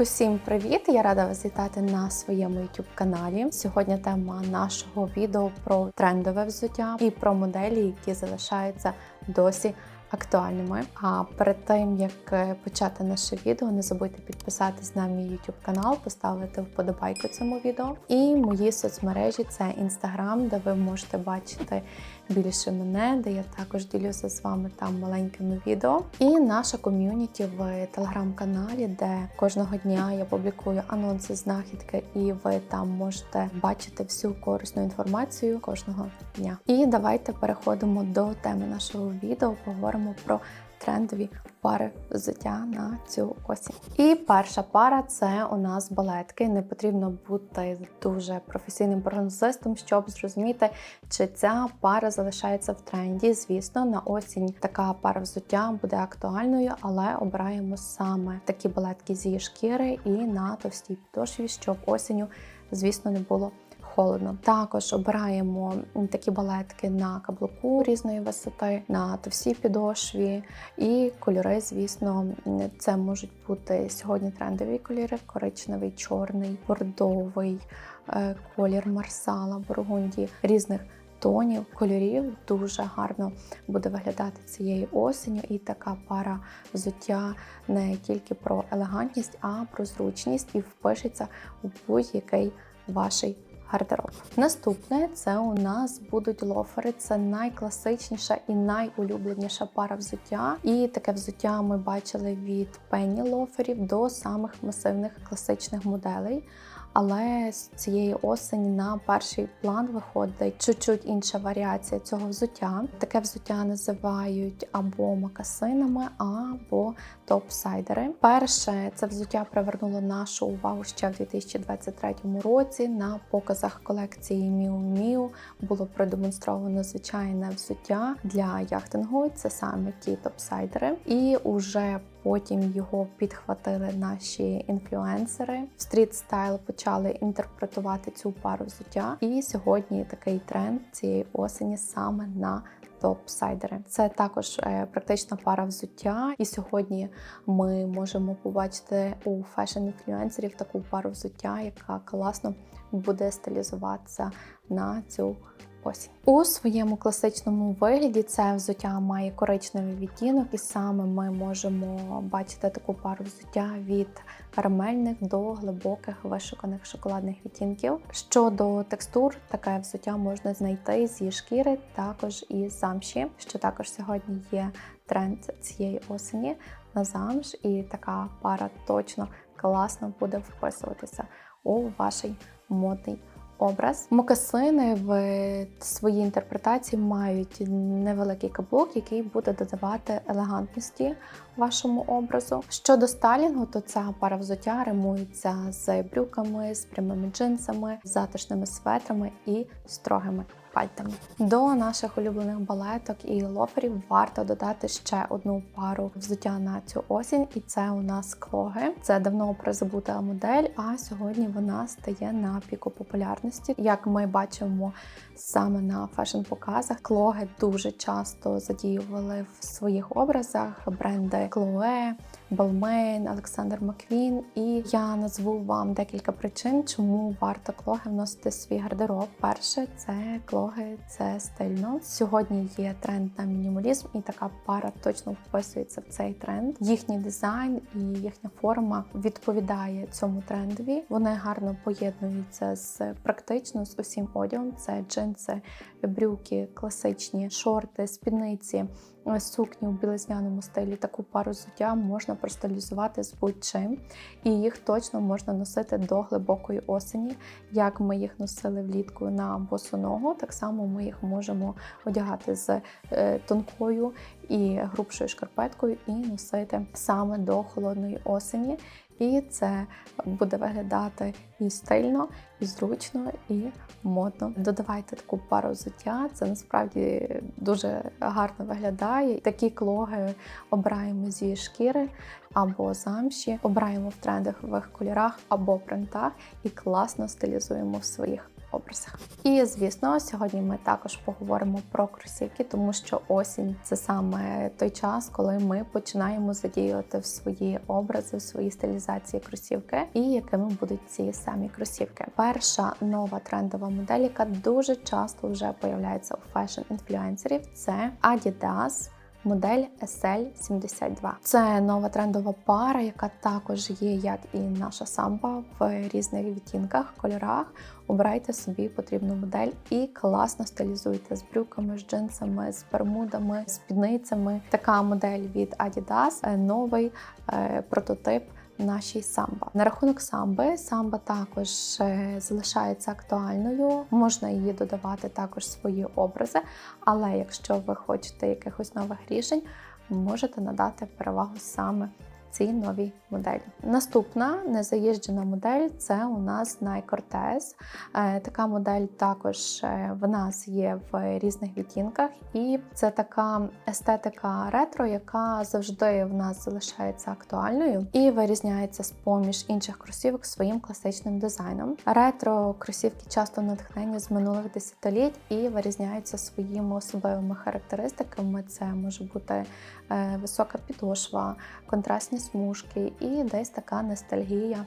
Усім привіт! Я рада вас вітати на своєму youtube каналі. Сьогодні тема нашого відео про трендове взуття і про моделі, які залишаються досі актуальними. А перед тим як е, почати наше відео, не забудьте підписатись на мій YouTube канал, поставити вподобайку цьому відео. І мої соцмережі це Instagram, де ви можете бачити більше мене, де я також ділюся з вами там маленькими відео. І наша ком'юніті в телеграм-каналі, де кожного дня я публікую анонси, знахідки, і ви там можете бачити всю корисну інформацію кожного дня. І давайте переходимо до теми нашого відео. Поговоримо про трендові пари взуття на цю осінь. І перша пара це у нас балетки. Не потрібно бути дуже професійним прогнозистом, щоб зрозуміти, чи ця пара залишається в тренді. Звісно, на осінь така пара взуття буде актуальною, але обираємо саме такі балетки зі шкіри і на товстій підошві, щоб осінню, звісно, не було холодно. Також обираємо такі балетки на каблуку різної висоти, на товстій підошві і кольори, звісно, це можуть бути сьогодні трендові кольори: коричневий, чорний, бордовий, е, колір марсала, бургунді різних. Тонів, кольорів дуже гарно буде виглядати цієї осінню, і така пара взуття не тільки про елегантність, а про зручність і впишеться у будь-який ваший гардероб. Наступне це у нас будуть лофери. Це найкласичніша і найулюбленіша пара взуття. І таке взуття ми бачили від пенні лоферів до самих масивних класичних моделей. Але з цієї осені на перший план виходить чуть-чуть інша варіація цього взуття. Таке взуття називають або макасинами, або топсайдери. Перше це взуття привернуло нашу увагу ще в 2023 році. На показах колекції Miu було продемонстровано звичайне взуття для яхтингу. Це саме ті топсайдери. І уже Потім його підхватили наші інфлюенсери. В стріт стайл почали інтерпретувати цю пару взуття. І сьогодні такий тренд цієї осені саме на топ-сайдери. Це також е, практична пара взуття. І сьогодні ми можемо побачити у фешн-інфлюенсерів таку пару взуття, яка класно буде стилізуватися на цю осінь. У своєму класичному вигляді це взуття має коричневий відтінок, і саме ми можемо бачити таку пару взуття від карамельних до глибоких вишуканих шоколадних відтінків. Щодо текстур, таке взуття можна знайти зі шкіри, також із замші, що також сьогодні є тренд цієї осені на замш, і така пара точно класно буде вписуватися у ваш модний образ. Мокасини в своїй інтерпретації мають невеликий каблук, який буде додавати елегантності вашому образу. Щодо стайлінгу, то ця пара взуття римується з брюками, з прямими джинсами, затишними светрами і строгими пальтами. До наших улюблених балеток і лоферів варто додати ще одну пару взуття на цю осінь, і це у нас клоги. Це давно призабута модель, а сьогодні вона стає на піку популярності. Як ми бачимо саме на фешн-показах, клоги дуже часто задіювали в своїх образах бренди Chloe, Балмейн, Олександр Маквін. І я назву вам декілька причин, чому варто клоги вносити в свій гардероб. Перше, це клоги, це стильно. Сьогодні є тренд на мінімалізм, і така пара точно вписується в цей тренд. Їхній дизайн і їхня форма відповідає цьому трендові. Вони гарно поєднуються з практично з усім одягом. Це джинси, брюки, класичні шорти, спідниці сукні у білизняному стилі, таку пару взуття можна простилізувати з будь-чим, і їх точно можна носити до глибокої осені. Як ми їх носили влітку на босу ногу, так само ми їх можемо одягати з е, тонкою і грубшою шкарпеткою і носити саме до холодної осені. І це буде виглядати і стильно, і зручно, і модно. Додавайте таку пару взуття, це насправді дуже гарно виглядає. Такі клоги обираємо зі шкіри або замші, обираємо в трендових кольорах або принтах і класно стилізуємо в своїх образах. І звісно, сьогодні ми також поговоримо про кросівки, тому що осінь це саме той час, коли ми починаємо задіювати в свої образи, в свої стилізації кросівки, і якими будуть ці самі кросівки. Перша нова трендова модель, яка дуже часто вже появляється у фешн-інфлюенсерів, це Adidas модель SL72. Це нова трендова пара, яка також є, як і наша самба в різних відтінках, кольорах. Обирайте собі потрібну модель і класно стилізуйте з брюками, з джинсами, з бермудами, спідницями. Така модель від Adidas, е, новий е, прототип нашій самба. На рахунок самби, самба також е, залишається актуальною, можна її додавати також свої образи, але якщо ви хочете якихось нових рішень, можете надати перевагу саме цій новій моделі. Наступна незаїжджена модель це у нас Nike Cortez. Е, така модель також е, в нас є в різних відтінках, і це така естетика ретро, яка завжди в нас залишається актуальною і вирізняється з поміж інших кросівок своїм класичним дизайном. Ретро кросівки часто натхнені з минулих десятиліть і вирізняються своїми особливими характеристиками. Це може бути е, висока підошва, контрастні смужки і десь така ностальгія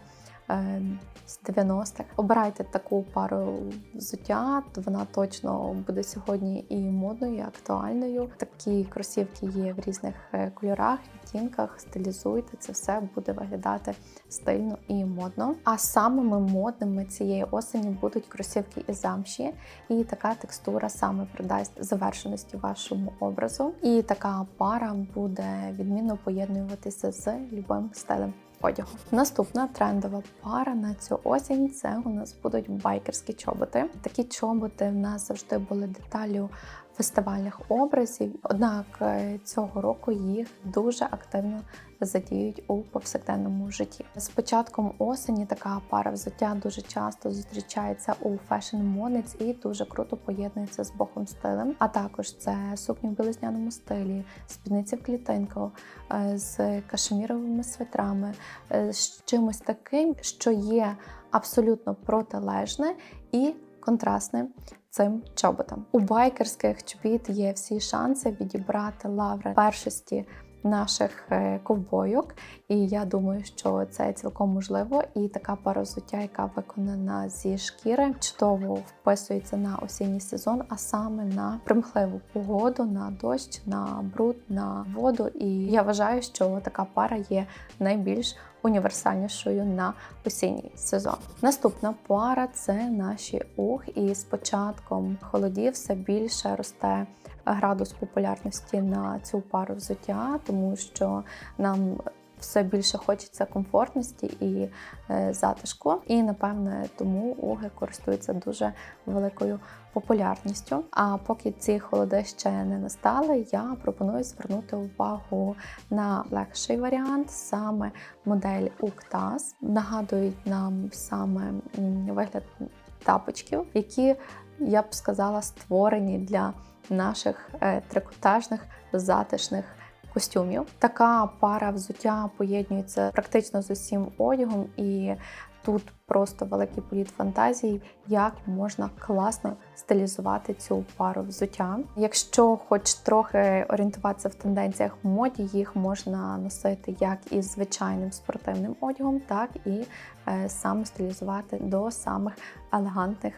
з 90-х. Обирайте таку пару взуття, вона точно буде сьогодні і модною, і актуальною. Такі кросівки є в різних е, кольорах, відтінках, стилізуйте, це все буде виглядати стильно і модно. А самими модними цієї осені будуть кросівки із замші, і така текстура саме придасть завершеності вашому образу. І така пара буде відмінно поєднуватися з любим стилем одягу. Наступна трендова пара на цю осінь це у нас будуть байкерські чоботи. Такі чоботи в нас завжди були деталю фестивальних образів. Однак е, цього року їх дуже активно задіють у повсякденному житті. З початком осені така пара взуття дуже часто зустрічається у фешн-мониць і дуже круто поєднується з бохом стилем. А також це сукні в білизняному стилі, спідниці в клітинку, е, з кашеміровими свитрами, е, з чимось таким, що є абсолютно протилежне і контрастне цим чоботом. У байкерських чобіт є всі шанси відібрати лаври першості наших е, ковбойок, і я думаю, що це цілком можливо. І така пара взуття, яка виконана зі шкіри, чудово вписується на осінній сезон, а саме на примхливу погоду, на дощ, на бруд, на воду. І я вважаю, що така пара є найбільш універсальнішою на осінній сезон. Наступна пара це наші ух, і з початком холодів все більше росте градус популярності на цю пару взуття, тому що нам все більше хочеться комфортності і е, затишку. І напевне тому уги користуються дуже великою популярністю. А поки ці холоди ще не настали, я пропоную звернути увагу на легший варіант, саме модель UCTAS. Нагадують нам саме вигляд тапочків, які я б сказала створені для наших е, трикотажних затишних костюмів. Така пара взуття поєднується практично з усім одягом, і тут просто великий політ фантазії, як можна класно стилізувати цю пару взуття. Якщо хоч трохи орієнтуватися в тенденціях в моді, їх можна носити як із звичайним спортивним одягом, так і е, саме стилізувати до самих елегантних.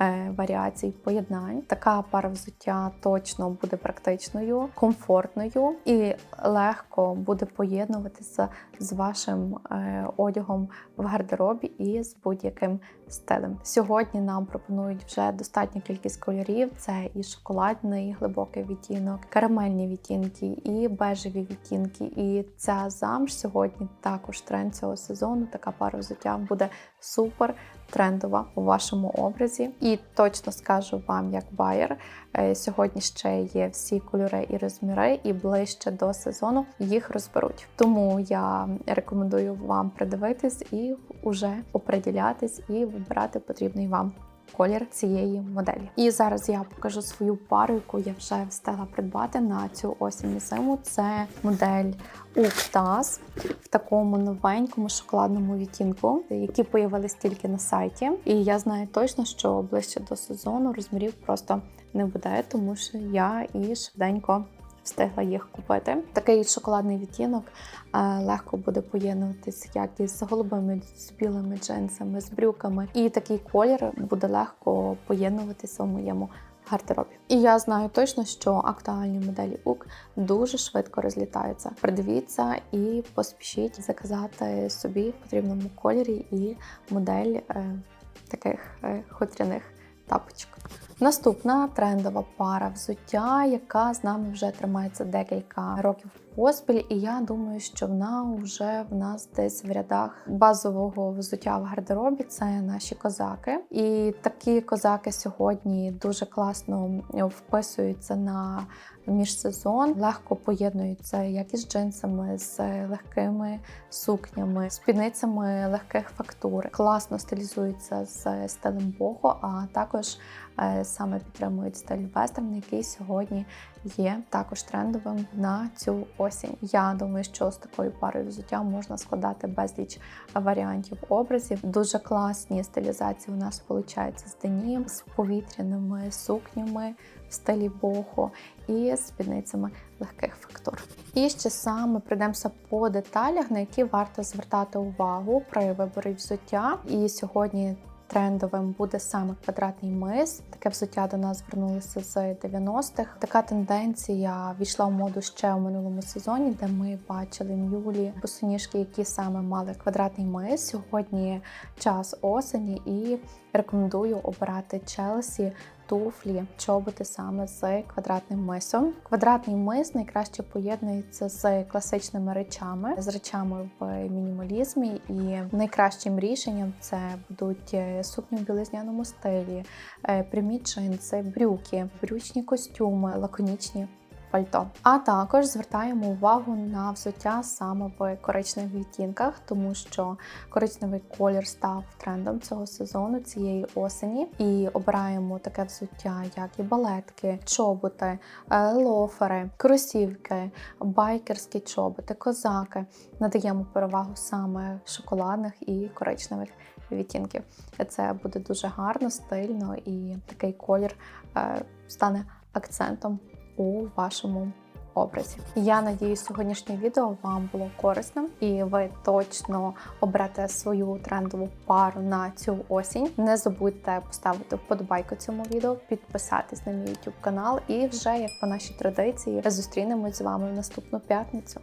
Е, варіацій поєднань. Така пара взуття точно буде практичною, комфортною і легко буде поєднуватися з вашим е, одягом в гардеробі і з будь-яким стилем. Сьогодні нам пропонують вже достатню кількість кольорів: це і шоколадний глибокий відтінок, карамельні відтінки, і бежеві відтінки. І ця замш сьогодні також тренд цього сезону. Така пара взуття буде супер трендова у вашому образі. І точно скажу вам, як байер, е, сьогодні ще є всі кольори і розміри, і ближче до сезону їх розберуть. Тому я рекомендую вам придивитись і уже оприділятись і вибирати потрібний вам колір цієї моделі. І зараз я покажу свою пару, яку я вже встигла придбати на цю осінь і зиму. Це модель Уктас в такому новенькому шоколадному відтінку, які появились тільки на сайті. І я знаю точно, що ближче до сезону розмірів просто не буде, тому що я і швиденько встигла їх купити. Такий шоколадний відтінок е, легко буде поєднуватись як із голубими, з білими джинсами, з брюками. І такий колір буде легко поєднуватися у моєму гардеробі. І я знаю точно, що актуальні моделі УК дуже швидко розлітаються. Придивіться і поспішіть заказати собі в потрібному кольорі і модель е, таких е, хутряних тапочок. Наступна трендова пара взуття, яка з нами вже тримається декілька років поспіль, і я думаю, що вона вже в нас десь в рядах базового взуття в гардеробі. Це наші козаки. І такі козаки сьогодні дуже класно вписуються на міжсезон, легко поєднуються як із джинсами, з легкими сукнями, спідницями легких фактур. Класно стилізуються з стилем богу, а також е, саме підтримують стиль вестерн, який сьогодні є також трендовим на цю осінь. Я думаю, що з такою парою взуття можна складати безліч варіантів образів. Дуже класні стилізації у нас виходить з денім, з повітряними сукнями в стилі бохо і спідницями легких фактур. І ще саме прийдемося по деталях, на які варто звертати увагу при виборі взуття. І сьогодні трендовим буде саме квадратний мис. Таке взуття до нас звернулося з 90-х. Така тенденція війшла в моду ще в минулому сезоні, де ми бачили мюлі босоніжки, які саме мали квадратний мис. Сьогодні час осені і рекомендую обирати Челсі. Туфлі, чоботи саме з квадратним мисом. Квадратний мис найкраще поєднується з класичними речами, з речами в мінімалізмі, і найкращим рішенням це будуть сукні в білизняному стилі, е, прямі джинси, брюки, брючні костюми, лаконічні. Пальто. А також звертаємо увагу на взуття саме в коричневих відтінках, тому що коричневий колір став трендом цього сезону, цієї осені, і обираємо таке взуття, як і балетки, чоботи, е, лофери, кросівки, байкерські чоботи, козаки. Надаємо перевагу саме шоколадних і коричневих відтінків. Це буде дуже гарно, стильно і такий колір е, стане акцентом у вашому образі. Я надіюсь, сьогоднішнє відео вам було корисним, і ви точно оберете свою трендову пару на цю осінь. Не забудьте поставити вподобайку цьому відео, підписатись на мій YouTube канал, і вже як по нашій традиції зустрінемось з вами в наступну п'ятницю.